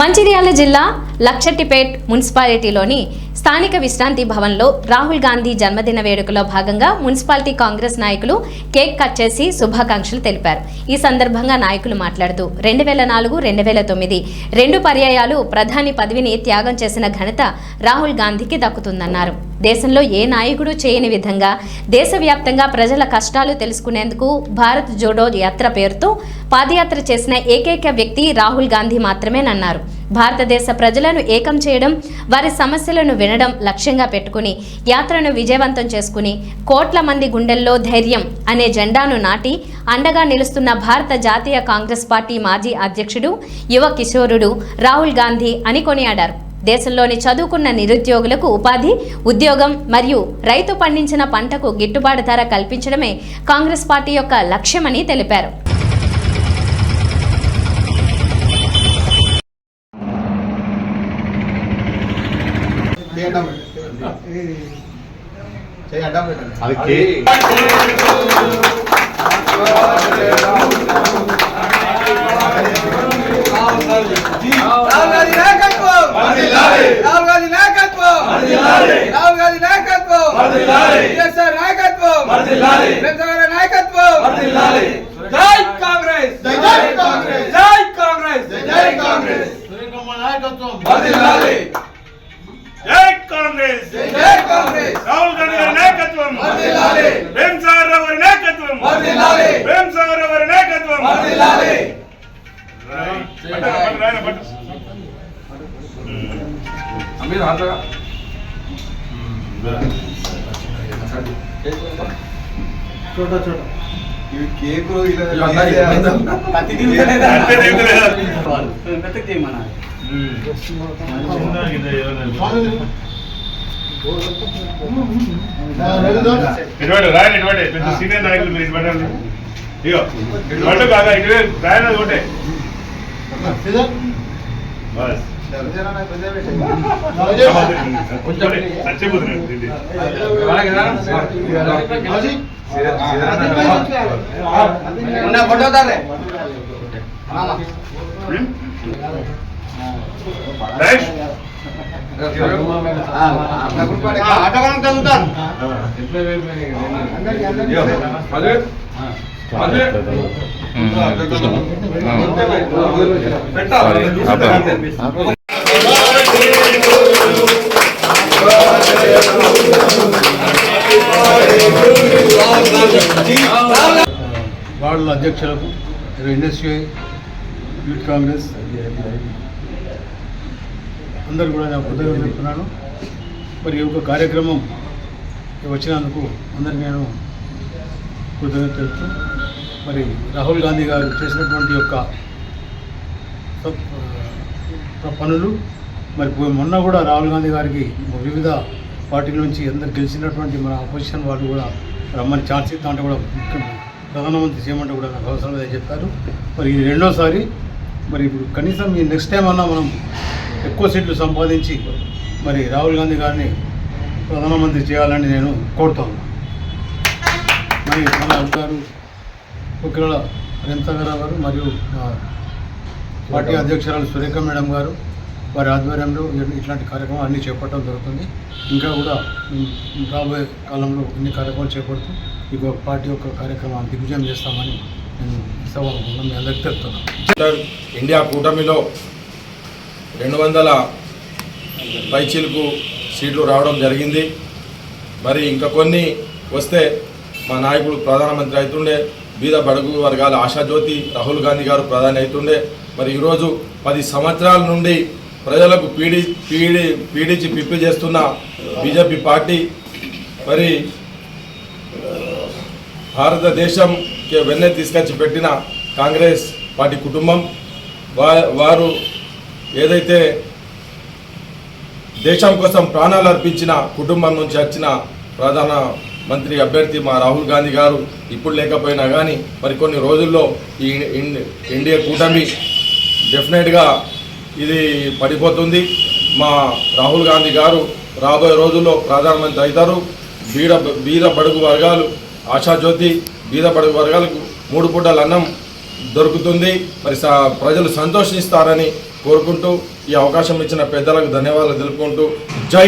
మంచిర్యాల జిల్లా లక్షట్టిపేట్ మున్సిపాలిటీలోని స్థానిక విశ్రాంతి భవన్లో రాహుల్ గాంధీ జన్మదిన వేడుకలో భాగంగా మున్సిపాలిటీ కాంగ్రెస్ నాయకులు కేక్ కట్ చేసి శుభాకాంక్షలు తెలిపారు. ఈ సందర్భంగా నాయకులు మాట్లాడుతూ రెండు వేల నాలుగు రెండు వేల తొమ్మిది రెండు పర్యాయాలు ప్రధాని పదవిని త్యాగం చేసిన ఘనత రాహుల్ గాంధీకి దక్కుతుందన్నారు. దేశంలో ఏ నాయకుడు చేయని విధంగా దేశవ్యాప్తంగా ప్రజల కష్టాలు తెలుసుకునేందుకు భారత్ జోడో యాత్ర పేరుతో పాదయాత్ర చేసిన ఏకైక వ్యక్తి రాహుల్ గాంధీ మాత్రమేనన్నారు. భారతదేశ ప్రజలను ఏకం చేయడం వారి సమస్యలను వినడం లక్ష్యంగా పెట్టుకుని యాత్రను విజయవంతం చేసుకుని కోట్ల మంది గుండెల్లో ధైర్యం అనే జెండాను నాటి అండగా నిలుస్తున్న భారత జాతీయ కాంగ్రెస్ పార్టీ మాజీ అధ్యక్షుడు యువ కిషోరుడు రాహుల్ గాంధీ అని కొనియాడారు. దేశంలోని చదువుకున్న నిరుద్యోగులకు ఉపాధి ఉద్యోగం మరియు రైతు పండించిన పంటకు గిట్టుబాటు ధర కల్పించడమే కాంగ్రెస్ పార్టీ యొక్క లక్ష్యమని తెలిపారు. అది. నాయకత్వం! నాయకత్వం! నాయకత్వం! రాహుల్ గాంధీ గారి నాయకత్వం. వర్ధిల్లాలి. భీమసాగర్ రావు గారి నాయకత్వం. వర్ధిల్లాలి. భీమసాగర్ రావు గారి నాయకత్వం. పట్టు, పట్టు, రాయ్, పట్టు. ఇవి కేకులు ఇలా ఇటువంటి రాయని ఇటువంటి పెద్ద సీనియర్ నాయకులు మీరు ఇటువంటి ఇగో ఇటువంటి కాగా ఇటువే రాయన ఒకటే. బస్. దీన్ని. ఉన్న ఫోటో తారే. వార్డుల అధ్యక్షులకు ఎన్ఎస్యూ యూత్ కాంగ్రెస్ అందరు కూడా నేను కృతజ్ఞతలు చెప్తున్నాను మరి ఈ యొక్క కార్యక్రమం వచ్చినందుకు అందరికీ నేను కృతజ్ఞత తెలుపుతూ మరి రాహుల్ గాంధీ గారు చేసినటువంటి యొక్క పనులు మరి మొన్న కూడా రాహుల్ గాంధీ గారికి వివిధ పార్టీల నుంచి అందరు గెలిచినటువంటి మన అపోజిషన్ వాళ్ళు కూడా రమ్మని ఛాన్స్ ఇస్తా అంటే కూడా ముఖ్య- ప్రధానమంత్రి చేయమంటే కూడా నాకు అవసరం లేదని చెప్పారు. మరి ఇది రెండోసారి మరి ఇప్పుడు కనీసం ఈ నెక్స్ట్ టైం అన్నా మనం ఎక్కువ సీట్లు సంపాదించి మరి రాహుల్ గాంధీ గారిని ప్రధానమంత్రి చేయాలని నేను కోరుతాను మరి మన గారు కుక్కిరాల రేణుసాగరరావు గారు మరియు పార్టీ అధ్యక్షురాలు సురేఖ మేడం గారు వారి ఆధ్వర్యంలో ఇట్లాంటి కార్యక్రమాలు అన్నీ చేపట్టడం జరుగుతుంది. ఇంకా కూడా రాబోయే కాలంలో ఇన్ని కార్యక్రమాలు చేపడుతూ ఈ పార్టీ యొక్క కార్యక్రమాన్ని దిగ్విజయం చేస్తామని నేను సవాల్ సభాముఖంగా మీ అందరికీ తెలుపుతున్నాను ఇండియా కూటమిలో రెండు వందల పైచీలకు సీట్లు రావడం జరిగింది. మరి ఇంకా కొన్ని వస్తే మా నాయకుడు ప్రధానమంత్రి అవుతుండే బీద బడుగు వర్గాల ఆశాజ్యోతి రాహుల్ గాంధీ గారు ప్రధాని అవుతుండే మరి ఈరోజు పది సంవత్సరాల నుండి ప్రజలకు పీడి పీడి పీడించి పిప్పి చేస్తున్న బీజేపీ పార్టీ మరి భారతదేశంకి వెన్నె తీసుకొచ్చి పెట్టిన కాంగ్రెస్ పార్టీ కుటుంబం వారు ఏదైతే దేశం కోసం ప్రాణాలు అర్పించిన కుటుంబం నుంచి వచ్చిన ప్రధాన మంత్రి అభ్యర్థి మా రాహుల్ గాంధీ గారు ఇప్పుడు లేకపోయినా కానీ మరికొన్ని రోజుల్లో ఈ ఇన్- ఇండియా కూటమి డెఫినెట్గా ఇది పడిపోతుంది. మా రాహుల్ గాంధీ గారు రాబోయే రోజుల్లో ప్రధానమంత్రి అవుతారు. బీద బీద బడుగు వర్గాలు ఆశాజ్యోతి బీద బడుగు వర్గాలకు మూడు పూటల అన్నం దొరుకుతుంది. మరి స- ప్రజలు సంతోషిస్తారని కోరుకుంటూ ఈ అవకాశం ఇచ్చిన పెద్దలకు ధన్యవాదాలు తెలుపుకుంటూ జై